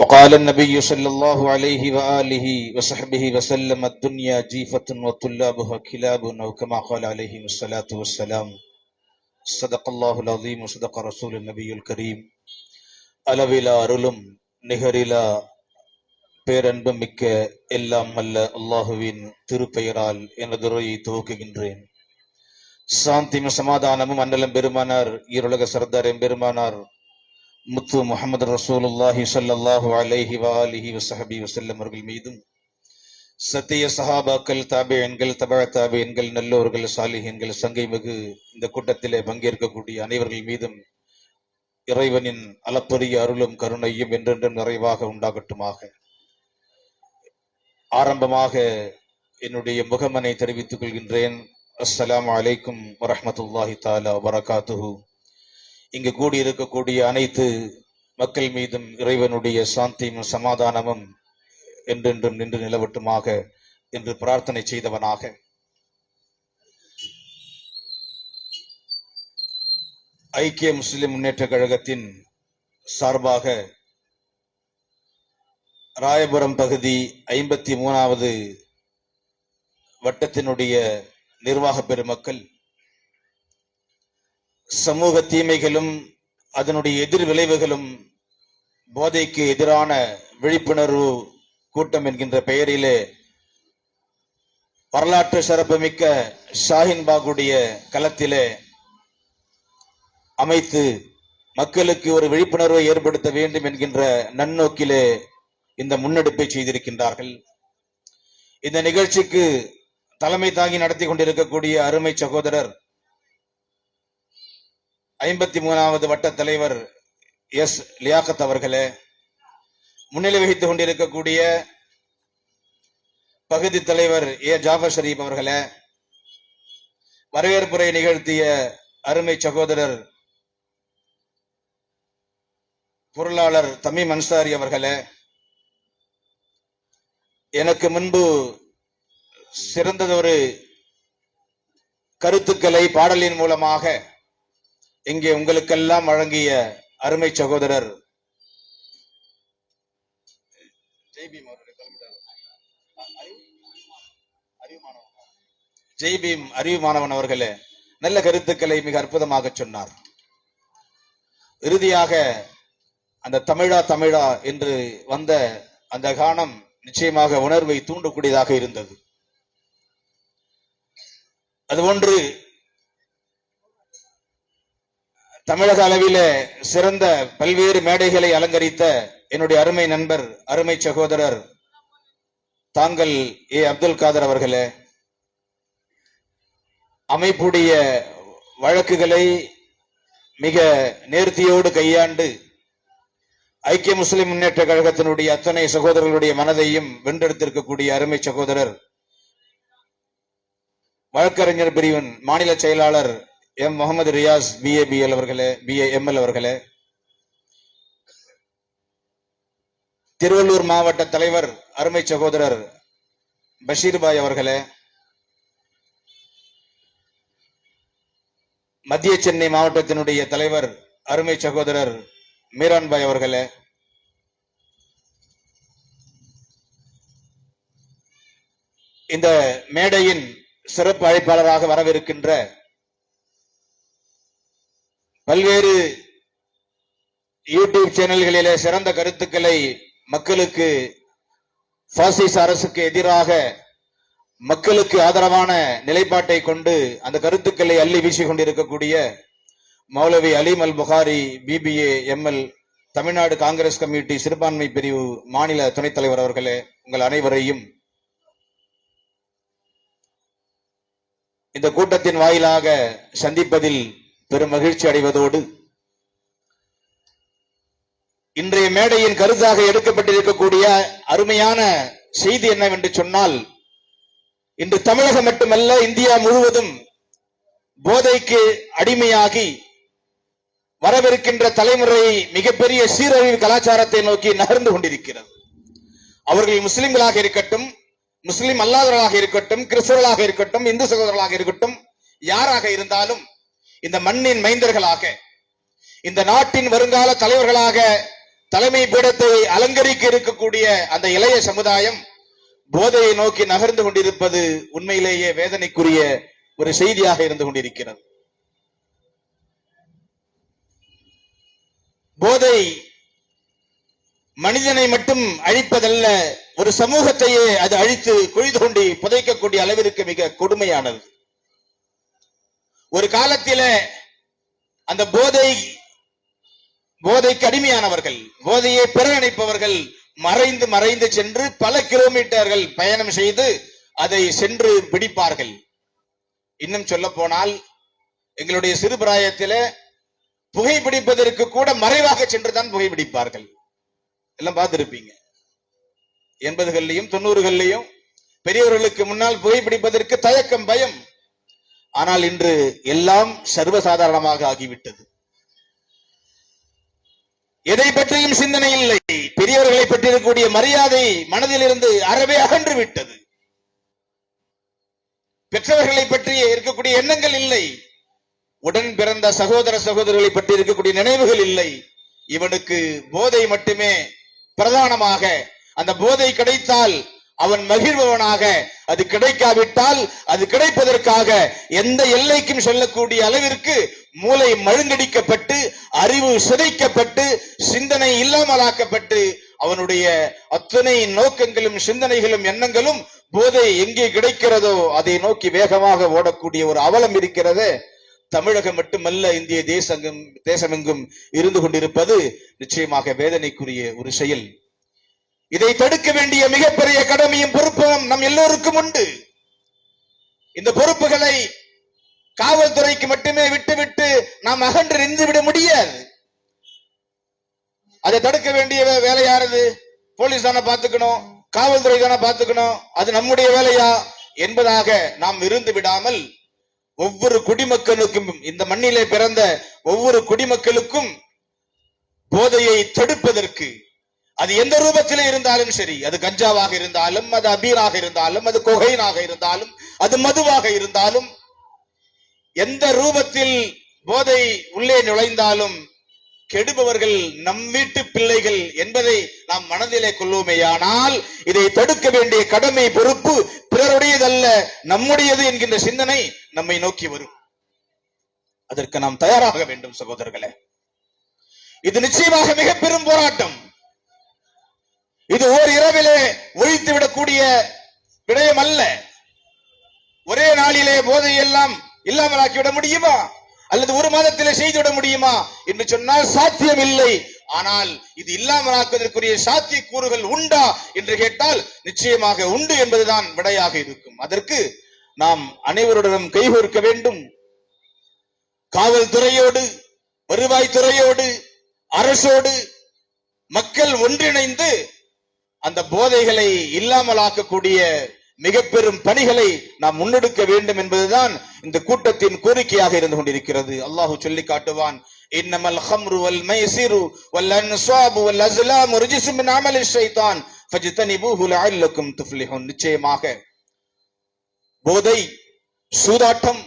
وقال النبي صلى الله عليه وآله وصحبه وسلم الدنيا جيفة وطلابها كلاب أو كما قال عليه الصلاة والسلام صدق الله العظيم وصدق رسول النبي الكريم அளவிலா அருளும் நிகரிலா பேரன்பும் மிக்க எல்லாம் அல்ல அல்லாஹுவின் திருப்பெயரால் எனது உரையை துவக்குகின்றேன் சாந்தியும் சமாதானமும் அன்னலம் பெருமானார் ஈருலக சர்தார் எம்பெருமானார் முத்து முகமது ரசூலுல்லாஹி சல்லாஹூ அலைஹி வாலிஹி வசஹபி வசல்லம் அவர்கள் மீதும் சத்திய சஹாபாக்கள் தாபியன்கள் தபா தாபியன்கள் நல்லோர்கள் சாலிஹன்கள் சங்கை மிகு இந்த கூட்டத்திலே பங்கேற்கக்கூடிய அனைவர்கள் மீதும் இறைவனின் அளப்பரிய அருளும் கருணையும் என்றென்றும் நிறைவாக உண்டாகட்டுமாக. ஆரம்பமாக என்னுடைய முகமனை தெரிவித்துக் கொள்கின்றேன். அஸ்ஸலாம் அலைக்கும் வரமத்துல்லாஹி தாலா வரகாத்துஹு இங்கு கூடியிருக்கக்கூடிய அனைத்து மக்கள் மீதும் இறைவனுடைய சாந்தியும் சமாதானமும் என்றென்றும் நின்று நிலவட்டுமாக என்று பிரார்த்தனை செய்தவனாக. ஐக்கிய முஸ்லிம் முன்னேற்ற கழகத்தின் சார்பாக ராயபுரம் பகுதி ஐம்பத்தி மூணாவது வட்டத்தினுடைய நிர்வாக பெருமக்கள் சமூக தீமைகளும் அதனுடைய எதிர் விளைவுகளும் போதைக்கு எதிரான விழிப்புணர்வு கூட்டம் என்கின்ற பெயரிலே வரலாற்று சிறப்புமிக்க ஷாஹின்பாகுடைய களத்திலே அமைத்து மக்களுக்கு ஒரு விழிப்புணர்வை ஏற்படுத்த வேண்டும் என்கின்ற நன்னோக்கிலே இந்த முன்னெடுப்பை செய்திருக்கின்றார்கள். இந்த நிகழ்ச்சிக்கு தலைமை தாங்கி நடத்தி கொண்டிருக்கக்கூடிய அருமை சகோதரர் ஐம்பத்தி மூணாவது வட்ட தலைவர் எஸ். லியாக்கத் அவர்களே முன்னிலை வகித்துக் கொண்டிருக்கக்கூடிய பகுதி தலைவர் ஏ. ஜாஃபர் ஷரீப் அவர்களே வரவேற்புரை நிகழ்த்திய அருமை சகோதரர் பொருளாளர் தமிம் அன்சாரி அவர்களே எனக்கு முன்பு சிறந்ததொரு கருத்துக்களை பாடலின் மூலமாக இங்கே உங்களுக்கெல்லாம் வழங்கிய அருமை சகோதரர் ஜெய்பீம் அவருடைய ஜெய்பீம் அறிவு மாணவன் அவர்களே நல்ல கருத்துக்களை மிக அற்புதமாக சொன்னார். இறுதியாக அந்த தமிழா தமிழா என்று வந்த அந்த கானம் நிச்சயமாக உணர்வை தூண்டக்கூடியதாக இருந்தது. அது ஒன்று தமிழக அளவிலே சிறந்த பல்வேறு மேடைகளை அலங்கரித்த என்னுடைய அருமை நண்பர் அருமை சகோதரர் தாங்கள் ஏ. அப்துல் காதர் அவர்களே அமைப்புடைய வழக்குகளை மிக நேர்த்தியோடு கையாண்டு ஐக்கிய முஸ்லிம் முன்னேற்ற கழகத்தினுடைய அத்தனை சகோதரர்களுடைய மனதையும் வென்றெடுத்திருக்கக்கூடிய அருமை சகோதரர் வழக்கறிஞர் பிரிவின் மாநில செயலாளர் M Mohammed Riyaz BA BL அவர்களே பிஏ எம்எல் அவர்களே. திருவள்ளூர் மாவட்ட தலைவர் அருமை சகோதரர் பஷீர் பாய் அவர்களே. மத்திய சென்னை மாவட்டத்தினுடைய தலைவர் அருமை சகோதரர் மீரான் பாய் அவர்களே. இந்த மேடையின் சிறப்பு அழைப்பாளராக வரவிருக்கின்ற பல்வேறு யூடியூப் சேனல்களிலே சிறந்த கருத்துக்களை மக்களுக்கு பாசிச அரசுக்கு எதிராக மக்களுக்கு ஆதரவான நிலைப்பாட்டை கொண்டு அந்த கருத்துக்களை அள்ளி வீசிக் கொண்டிருக்கக்கூடிய மௌலவி Aleem Al Bukhari BBA ML Tamil Nadu Congress committee சிறுபான்மை பிரிவு மாநில துணைத் தலைவர் அவர்களே உங்கள் அனைவரையும் இந்த கூட்டத்தின் வாயிலாக சந்திப்பதில் பெரும் மகிழ்ச்சி அடைவதோடு இன்றைய மேடையின் கருத்தாக எடுக்கப்பட்டிருக்கக்கூடிய அருமையான செய்தி என்னவென்று சொன்னால் இன்று தமிழகம் மட்டுமல்ல இந்தியா முழுவதும் போதைக்கு அடிமையாகி வரவிருக்கின்ற தலைமுறை மிகப்பெரிய சீரழிவு கலாச்சாரத்தை நோக்கி நகர்ந்து கொண்டிருக்கிறது. அவர்கள் முஸ்லிம்களாக இருக்கட்டும் முஸ்லிம் அல்லாதவர்களாக இருக்கட்டும் கிறிஸ்தவர்களாக இருக்கட்டும் இந்து சகோதரர்களாக இருக்கட்டும் யாராக இருந்தாலும் இந்த மண்ணின் மைந்தர்களாக இந்த நாட்டின் வருங்கால தலைவர்களாக தலைமை பீடத்தை அலங்கரிக்க இருக்கக்கூடிய அந்த இளைய சமுதாயம் போதையை நோக்கி நகர்ந்து கொண்டிருப்பது உண்மையிலேயே வேதனைக்குரிய ஒரு செய்தியாக இருந்து கொண்டிருக்கிறது. போதை மனிதனை மட்டும் அழிப்பதல்ல ஒரு சமூகத்தையே அது அழித்து குழி கொண்டு புதைக்கக்கூடிய அளவிற்கு மிக கொடுமையானது. ஒரு காலத்தில அந்த போதை போதைக்கு அடிமையானவர்கள் போதையை பெற நினைப்பவர்கள் மறைந்து மறைந்து சென்று பல கிலோமீட்டர்கள் பயணம் செய்து அதை சென்று பிடிப்பார்கள். இன்னும் சொல்ல போனால் எங்களுடைய சிறு பிராயத்தில புகைப்பிடிப்பதற்கு கூட மறைவாக சென்றுதான் புகைப்பிடிப்பார்கள் எல்லாம் பார்த்திருப்பீங்க. எண்பதுகள்லையும் தொண்ணூறுகள்லையும் பெரியவர்களுக்கு முன்னால் புகைப்பிடிப்பதற்கு தயக்கம் பயம். ஆனால் இன்று எல்லாம் சர்வசாதாரணமாக ஆகிவிட்டது. எதை பற்றியும் சிந்தனை இல்லை. பெரியவர்களை பற்றியிருக்கக்கூடிய மரியாதை மனதிலிருந்து அறவே அகன்று விட்டது. பெற்றவர்களை பற்றிய இருக்கக்கூடிய எண்ணங்கள் இல்லை. உடன் பிறந்த சகோதர சகோதரர்களை பற்றி இருக்கக்கூடிய நினைவுகள் இல்லை. இவனுக்கு போதை மட்டுமே பிரதானமாக. அந்த போதை கிடைத்தால் அவன் மகிழ்பவனாக. அது கிடைக்காவிட்டால் அது கிடைப்பதற்காக எந்த எல்லைக்கும் செல்லக்கூடிய அளவிற்கு மூளை மழுங்கடிக்கப்பட்டு அறிவு சிதைக்கப்பட்டு சிந்தனை இல்லாமலாக்கப்பட்டு அவனுடைய அத்தனை நோக்கங்களும் சிந்தனைகளும் எண்ணங்களும் போதை எங்கே கிடைக்கிறதோ அதை நோக்கி வேகமாக ஓடக்கூடிய ஒரு அவலம் இருக்கிறது. தமிழகம் மட்டுமல்ல இந்திய தேசங்கும் தேசமெங்கும் இருந்து கொண்டிருப்பது நிச்சயமாக வேதனைக்குரிய ஒரு செயல். இதை தடுக்க வேண்டிய மிகப்பெரிய கடமையும் பொறுப்பும் நம் எல்லோருக்கும் உண்டு. இந்த பொறுப்புகளை காவல்துறைக்கு மட்டுமே விட்டுவிட்டு நாம் அகன்று நின்று விட முடியாது. அதை தடுக்க வேண்டிய வேலையானது வேலை யாரது போலீஸ் தானே பார்த்துக்கணும் காவல்துறை தானே பார்த்துக்கணும் அது நம்முடைய வேலையா என்பதாக நாம் இருந்து விடாமல் ஒவ்வொரு குடிமக்களுக்கும் இந்த மண்ணிலே பிறந்த ஒவ்வொரு குடிமக்களுக்கும் போதையை தடுப்பதற்கு அது எந்த ரூபத்திலே இருந்தாலும் சரி. அது கஞ்சாவாக இருந்தாலும் அது அபீராக இருந்தாலும் அது கொகைனாக இருந்தாலும் அது மதுவாக இருந்தாலும் எந்த ரூபத்தில் போதை உள்ளே நுழைந்தாலும் கெடுபவர்கள் நம் வீட்டு பிள்ளைகள் என்பதை நாம் மனதிலே கொள்வோமேயானால் இதை தடுக்க வேண்டிய கடமை பொறுப்பு பிறருடையதல்ல நம்முடையது என்கின்ற சிந்தனை நம்மை நோக்கி வரும். அதற்கு நாம் தயாராக வேண்டும் சகோதரர்களே. இது நிச்சயமாக மிக பெரும் போராட்டம். இது ஓர் இரவிலே ஒழித்து விடக்கூடிய விடயம் அல்ல ஒரே நாளிலே போதை எல்லாம் இல்லாமலாக்கிவிட முடியுமா? அல்லது ஒரு மாதத்திலே செய்துவிட முடியுமா? என்று சொன்னால் சாத்தியம் இல்லை ஆனால் இது இல்லாமலாக்குவதற்குரிய சாத்தியக்கூறுகள் உண்டா என்று கேட்டால் நிச்சயமாக உண்டு என்பதுதான் விடையாக இருக்கும். அதற்கு நாம் அனைவருடனும் கைகோர்க்க வேண்டும். காவல்துறையோடு வருவாய்த்துறையோடு அரசோடு மக்கள் ஒன்றிணைந்து அந்த போதைகளை இல்லாமலாக்கக்கூடிய மிக பெரும் பணிகளை நாம் முன்னெடுக்க வேண்டும் என்பதுதான் இந்த கூட்டத்தின் கோரிக்கையாக இருந்து கொண்டிருக்கிறது. அல்லாஹு சொல்லி காட்டுவான் இன்னமல் ஹம்ரு வல் மைசிரு வல் அன்சாபு வல் அஸ்லாமு ரிஜிசும் மின் அமலி ஷைத்தான் ஃபஜ்தனிபூஹு லஅல்லக்கும் நிச்சயமாக போதை சூதாட்டம்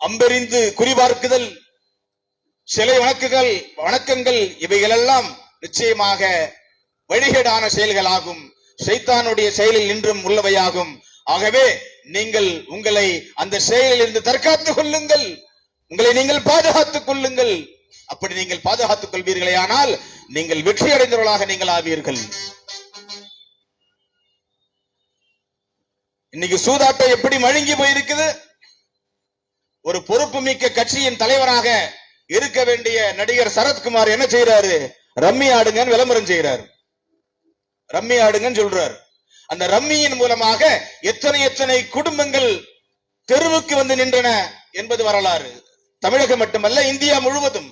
அம்பெறிந்து குறிபார்க்குதல் சிலை வணக்குகள் வணக்கங்கள் இவைகளெல்லாம் நிச்சயமாக வழிகேடான செயல்களாகும். சைத்தானுடைய செயலில் நின்றும் உள்ளவையாகும். ஆகவே நீங்கள் உங்களை அந்த செயலில் இருந்து தற்காத்துக் கொள்ளுங்கள். உங்களை நீங்கள் பாதுகாத்துக் கொள்ளுங்கள். அப்படி நீங்கள் பாதுகாத்துக் கொள்வீர்களே ஆனால் நீங்கள் வெற்றி அடைந்தவர்களாக நீங்கள் ஆவீர்கள். இன்னைக்கு சூதாட்டம் எப்படி மழுங்கி போயிருக்குது? ஒரு பொறுப்பு மிக்க கட்சியின் தலைவராக இருக்க வேண்டிய நடிகர் சரத்குமார் என்ன செய்யறாரு ரம்மி ஆடுங்கன்னு விளம்பரம் செய்யறாரு ரம்மி ஆடுங்கன்னு சொல்றாரு. அந்த ரம்மியின் மூலமாக எத்தனை எத்தனை குடும்பங்கள் தெருவுக்கு வந்து நின்றன என்பது வரலாறு. தமிழகம் மட்டுமல்ல இந்தியா முழுவதும்.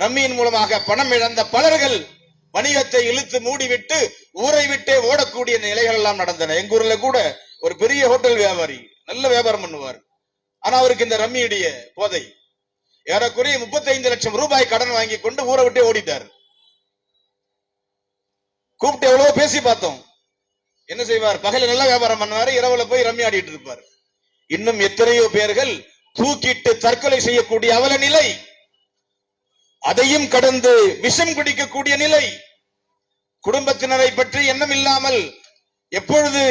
ரம்மியின் மூலமாக பணம் இழந்த பலர்கள் வணிகத்தை இழுத்து மூடிவிட்டு ஊரை விட்டே ஓடக்கூடிய நிலைகள் எல்லாம் நடந்தன. எங்க ஊர்ல கூட ஒரு பெரிய ஹோட்டல் வியாபாரி நல்ல வியாபாரம் பண்ணுவார். ஆனா அவருக்கு இந்த ரம்மியுடைய போதை. ஏறக்குறைய 35 லட்சம் ரூபாய் கடன் வாங்கி கொண்டு ஊரை விட்டே ஓடிட்டார். கூப்பிட்டு எவ்வளவோ பேசி பார்த்தோம். என்ன செய்வார்? பகல நல்லா வியாபாரம் பண்ணுவாரு இரவுல போய் ரம்மி ஆடிட்டு இருப்பார். இன்னும் எத்தனையோ பேர்கள் தூக்கிட்டு தற்கொலை செய்யக்கூடிய அவல நிலை. அதையும் கடந்து விஷம் குடிக்கக்கூடிய நிலை. குடும்பத்தினரை பற்றி எண்ணம் இல்லாமல் எப்பொழுது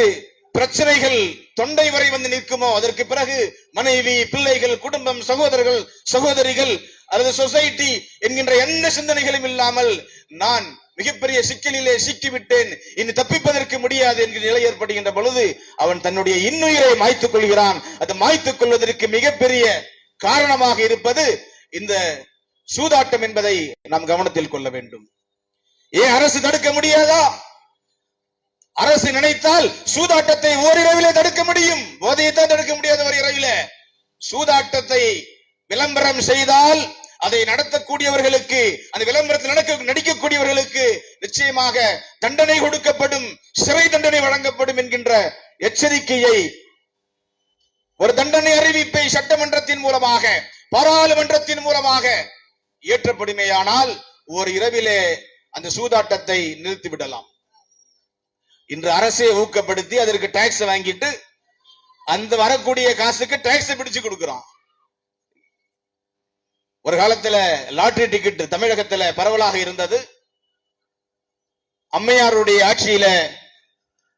பிரச்சனைகள் தொண்டை வரை வந்து நிற்குமோ அதற்கு பிறகு மனைவி பிள்ளைகள் குடும்பம் சகோதரர்கள் சகோதரிகள் அல்லது சொசைட்டி என்கின்ற எந்த சிந்தனைகளும் இல்லாமல் நான் மிகப்பெரிய சிக்கலிலே சிக்கிவிட்டேன். இனி தப்பிப்பதற்கு முடியாது என்கிற நிலை ஏற்படுகின்ற பொழுது அவன் தன்னுடைய இன்னுயிரை மாய்த்துக் கொள்கிறான். அது மாய்த்துக் கொள்வதற்கு மிகப்பெரிய காரணமாக இருப்பது இந்த சூதாட்டம் என்பதை நாம் கவனத்தில் கொள்ள வேண்டும். ஏன் அரசு தடுக்க முடியாதா? அரசு நினைத்தால் சூதாட்டத்தை ஓரிரவிலே தடுக்க முடியும். போதையை தான் தடுக்க முடியாத ஒரு இரவில சூதாட்டத்தை விளம்பரம் செய்தால் அதை நடத்தக்கூடியவர்களுக்கு அந்த விளம்பரத்தில் நடக்க நடிக்கக்கூடியவர்களுக்கு நிச்சயமாக தண்டனை கொடுக்கப்படும் சிறை தண்டனை வழங்கப்படும் என்கின்ற எச்சரிக்கையை ஒரு தண்டனை அறிவிப்பை சட்டமன்றத்தின் மூலமாக பாராளுமன்றத்தின் மூலமாக இயற்றப்படுமேயானால் ஒரு இரவிலே அந்த சூதாட்டத்தை நிறுத்தி விடலாம் இன்று அரசை ஊக்கப்படுத்தி அதற்கு டாக்ஸ் வாங்கிட்டு அந்த வரக்கூடிய காசுக்கு டாக்ஸ் பிடிச்சு கொடுக்கிறோம் ஒரு காலத்துல லாட்ரி டிக்கெட் தமிழகத்துல பரவலாக இருந்தது. அம்மையாருடைய ஆட்சியில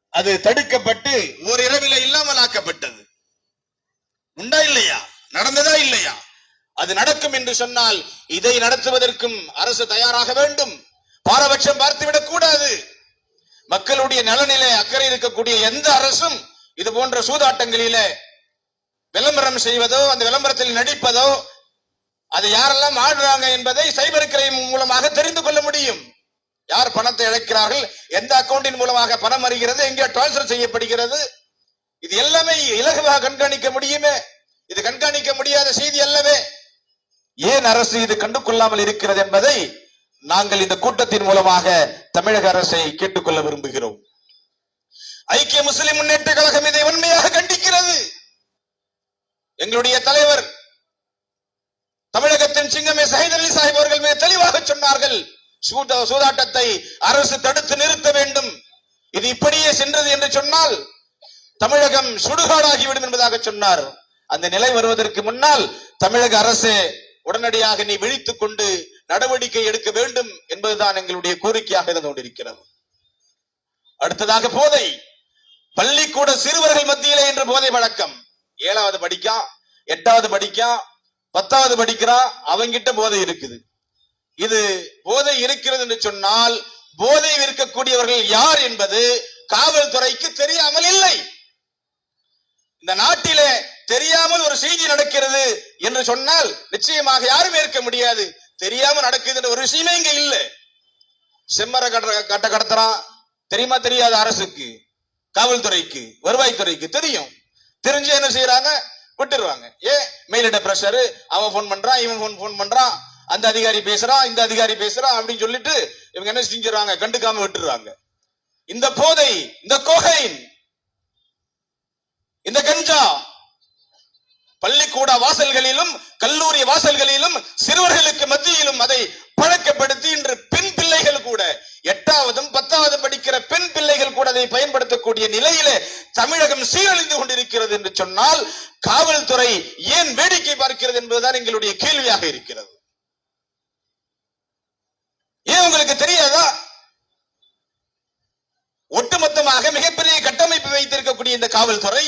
அது தடுக்கப்பட்டு ஒரு இரவில இல்லாமல் ஆக்கப்பட்டது. உண்டா இல்லையா? நடந்ததா இல்லையா? அது நடக்கும் என்று சொன்னால் இதை நடத்துவதற்கும் அரசு தயாராக வேண்டும். பாரபட்சம் பார்த்துவிடக் கூடாது. மக்களுடைய நலனிலே அக்கறை இருக்கக்கூடிய எந்த அரசும் இது போன்ற சூதாட்டங்களிலே விளம்பரம் செய்வதோ அந்த விளம்பரத்தில் நடிப்பதோ அதை யாரெல்லாம் ஆடுறாங்க என்பதை சைபர் கிரைம் மூலமாக தெரிந்து கொள்ள முடியும். யார் பணத்தை இழக்கிறார்கள்? எந்த அக்கௌண்டின் மூலமாக பணம் அறிகிறது எங்கே டிரான்ஸ்பர் செய்யப்படுகிறது? இது எல்லாமே இலகுவாக கண்காணிக்க முடியுமே? இது கண்காணிக்க முடியாத செய்தி அல்லவே. ஏன் அரசு இது கண்டு கொள்ளாமல் இருக்கிறது என்பதை நாங்கள் இந்த கூட்டத்தின் மூலமாக தமிழக அரசை கேட்டுக்கொள்ள விரும்புகிறோம். ஐக்கிய முஸ்லிம் முன்னேற்ற கழகம் இதை உண்மையாக கண்டிக்கிறது. எங்களுடைய தலைவர் தமிழகத்தின் சிங்கமே சஹித் அலி சாஹிப் அவர்கள் மிக தெளிவாக சொன்னார்கள் சூதாட்டத்தை அரசு தடுத்து நிறுத்த வேண்டும். இது இப்படியே சென்றது என்று சொன்னால் தமிழகம் சுடுகாடாகிவிடும் என்பதாக சொன்னார். அந்த நிலை வருவதற்கு முன்னால் தமிழக அரசு உடனடியாக நீ விழித்துக் கொண்டு நடவடிக்கை எடுக்க வேண்டும் என்பதுதான் எங்களுடைய கோரிக்கையாக இருந்து கொண்டிருக்கிறது. அடுத்ததாக போதை. பள்ளிக்கூட சிறுவர்கள் மத்தியிலே என்று போதை வழக்கம். ஏழாவது படிக்கான் எட்டாவது படிக்கான் பத்தாவது படிக்கிறான் அவங்கிட்ட போதை இருக்குது. இது போதை இருக்கிறது என்று சொன்னால் போதை விற்கக்கூடியவர்கள் யார் என்பது காவல்துறைக்கு தெரியாமல் இல்லை. இந்த நாட்டிலே தெரியாமல் ஒரு செய்தி நடக்கிறது என்று சொன்னால் நிச்சயமாக யாரும் ஏற்க முடியாது. தெரியாம நடக்குதுன்ற ஒரு விஷயமே இங்க இல்ல. செம்மர கட்ட கட்ட கடத்துறான் தெரியுமா தெரியாது அரசுக்கு காவல்துறைக்கு வருவாய்த்துறைக்கு தெரியும். தெரிஞ்சு என்ன செய்யறாங்க விட்டுருவாங்க ஏன்? மெயிலிட பிரஷர் அவன் போன் பண்றான் இவன் போன் போன் பண்றான். அந்த அதிகாரி பேசுறான் இந்த அதிகாரி பேசுறான் அப்படின்னு சொல்லிட்டு இவங்க என்ன செஞ்சிடறாங்க? கண்டுக்காம விட்டுறாங்க இந்த போதை இந்த கோகைன் இந்த கஞ்சா பள்ளிக்கூட வாசல்களிலும் கல்லூரி வாசல்களிலும் சிறுவர்களுக்கு மத்தியிலும் அதை பழக்கப்படுத்தி இன்று பெண் பிள்ளைகள் கூட எட்டாவதும் பத்தாவது படிக்கிற பெண் பிள்ளைகள் கூட அதை பயன்படுத்தக்கூடிய நிலையிலே தமிழகம் சீரழிந்து கொண்டிருக்கிறது என்று சொன்னால் காவல்துறை ஏன் வேடிக்கை பார்க்கிறது என்பதுதான் எங்களுடைய கேள்வியாக இருக்கிறது. ஏன் உங்களுக்கு தெரியாதா? ஒட்டுமொத்தமாக மிகப்பெரிய கட்டமைப்பு வைத்திருக்கக்கூடிய இந்த காவல்துறை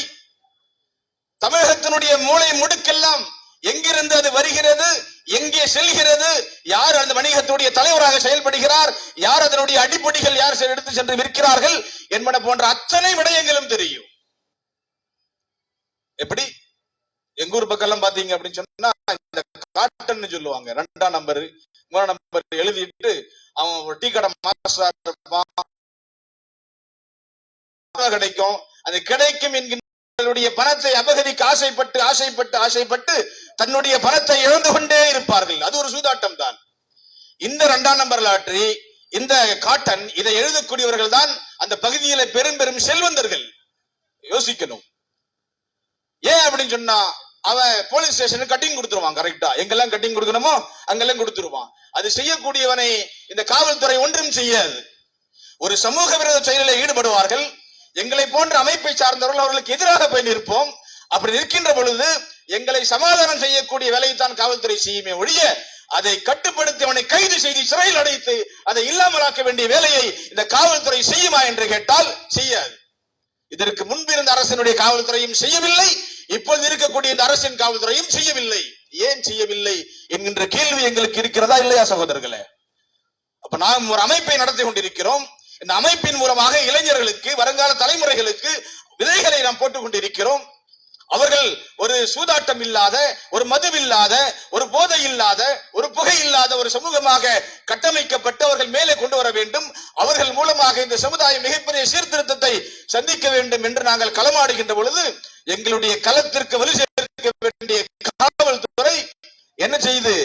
தமிழகத்தினுடைய மூளை முடுக்கெல்லாம் எங்கிருந்து அது வருகிறது எங்கே செல்கிறது யார் அந்த வணிகத்துடைய தலைவராக செயல்படுகிறார் யார் அதனுடைய அடிப்படைகள் யார் எடுத்து சென்று விற்கிறார்கள் என்பன போன்ற அத்தனை விடயங்களும் தெரியும். எப்படி? எங்க ஊர் பக்கம் எல்லாம் பாத்தீங்க அப்படின்னு சொன்னா இந்த காட்டன் சொல்லுவாங்க. ரெண்டாம் நம்பர் மூணாம் நம்பர் எழுதிட்டு அவன் ஒரு டீ கடை மாஸ்டர் இருப்பான் கிடைக்கும். அது கிடைக்கும் என்கின்ற பணத்தை அபகரிக்க ஆசைப்பட்டு ஆசைப்பட்டு ஆசைப்பட்டு தன்னுடைய பணத்தை இழந்து கொண்டே இருப்பார்கள். அது ஒரு சூதாட்டம் தான். இந்த ரெண்டாம் நம்பர் லாட்டரி இந்த காட்டன் இதை எழுதக்கூடியவர்கள் தான் அந்த பகுதியில பெரும் பெரும் செல்வந்தர்கள். யோசிக்கணும். ஏன் அப்படின்னு சொன்னா அவன் போலீஸ் ஸ்டேஷனுக்கு கட்டிங் கொடுத்துருவான் கரெக்டா எங்கெல்லாம் கட்டிங் கொடுக்கணுமோ அங்கெல்லாம் கொடுத்துருவான். அது செய்யக்கூடியவனை இந்த காவல்துறை ஒன்றும் செய்யாது. ஒரு சமூக விரோத செயலில் ஈடுபடுவார்கள். எங்களை போன்ற அமைப்பை சார்ந்தவர்கள் அவர்களுக்கு எதிராக போய் நிற்போம். அப்படி நிற்கின்ற பொழுது எங்களை சமாதானம் செய்யக்கூடிய வேலையை தான் காவல்துறை செய்யுமே ஒழிய அதை கட்டுப்படுத்தி அவனை கைது செய்து சிறையில் அடைத்து அதை இல்லாமலாக்க வேண்டிய வேலையை இந்த காவல்துறை செய்யுமா என்று கேட்டால் செய்யாது. இதற்கு முன்பிருந்த அரசினுடைய காவல்துறையும் செய்யவில்லை. இப்போது இருக்கக்கூடிய இந்த அரசின் காவல்துறையும் செய்யவில்லை. ஏன் செய்யவில்லை என்கின்ற கேள்வி எங்களுக்கு இருக்கிறதா இல்லையா சகோதரர்களே? அப்ப நாம் ஒரு அமைப்பை நடத்தி கொண்டிருக்கிறோம். இந்த அமைப்பின் மூலமாக இளைஞர்களுக்கு வருங்கால தலைமுறைகளுக்கு விதைகளை நாம் போட்டுக் கொண்டிருக்கிறோம். அவர்கள் ஒரு சூதாட்டம் இல்லாத ஒரு மதுவில்லாத ஒரு போதை இல்லாத ஒரு புகை இல்லாத ஒரு சமூகமாக கட்டமைக்கப்பட்டு அவர்கள் மேலே கொண்டு வர வேண்டும். அவர்கள் மூலமாக இந்த சமுதாயம் மிகப்பெரிய சீர்திருத்தத்தை சந்திக்க வேண்டும் என்று நாங்கள் களமாடுகின்ற பொழுது எங்களுடைய களத்திற்கு வலு சேர்க்க வேண்டிய காவல்துறை என்ன செய்யுது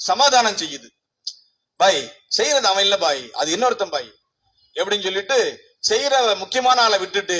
சமாதானம் செய்யுது. பாய் செய்யறது அவன் இல்ல பாய். அது இன்னொருத்தன் பாய். எப்படின்னு சொல்லிட்டு செய்யற முக்கியமான ஆளை விட்டுட்டு